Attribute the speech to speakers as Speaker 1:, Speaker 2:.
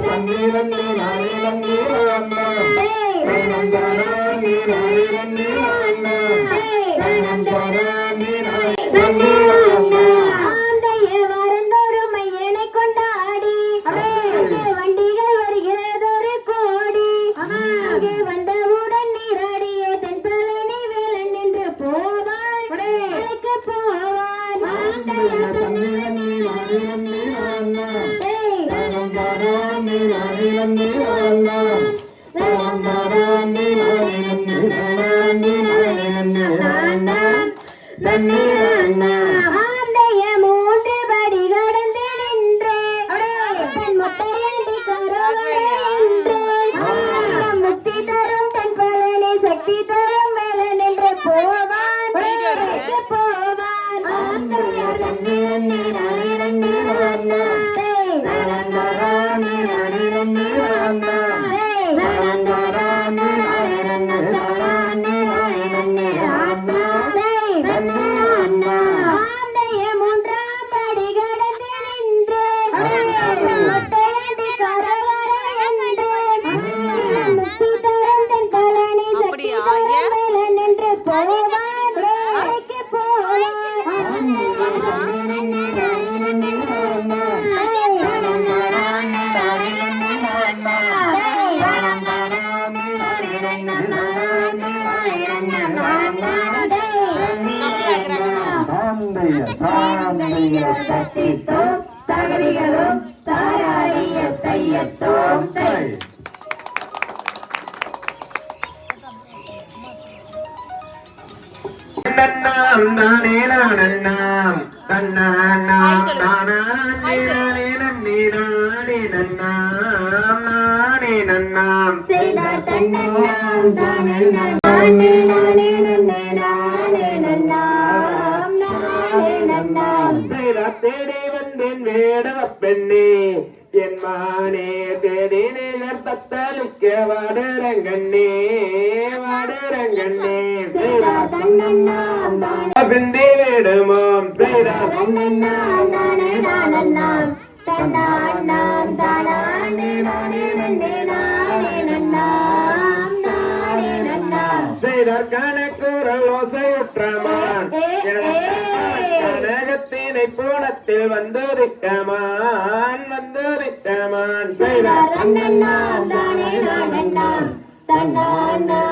Speaker 1: நீரண்ணே மூன்று படி கடந்து தரும் சக்தி தரும் தகதிகளும் தாராரிய தையத்தோம். தை
Speaker 2: நன்னாம் நானே நானன்னாம் தன்னானாம் நானே நானே நன்னே நானே நன்னாம். நானே நன்னாம்
Speaker 1: செய்தார் தன்னன்னாம் தானே நானே நானே நன்னே நானே நன்னாம் நானே நன்னாம்.
Speaker 2: செய்தா தேடி வந்தேன் வேடவ பெண்ணே. என் மானே தேடி நேர் தத்தளிக்க வாடுறங்கண்ணே வாடுறங்கண்ணே
Speaker 1: செய்தார் தன்னன்னாம் தானே.
Speaker 2: சிந்தி வேடுமோம். செய்தா
Speaker 1: தன்னன்னாம் தானே நானன்னாம் தன்னான்னாம் தானானே
Speaker 2: செய்தார் கணக்குரல் ஓசையுற்றமான் கனகத்தினை பூனத்தில் செய்தார்
Speaker 1: தானே தன்னான்னாம் தானானே நானே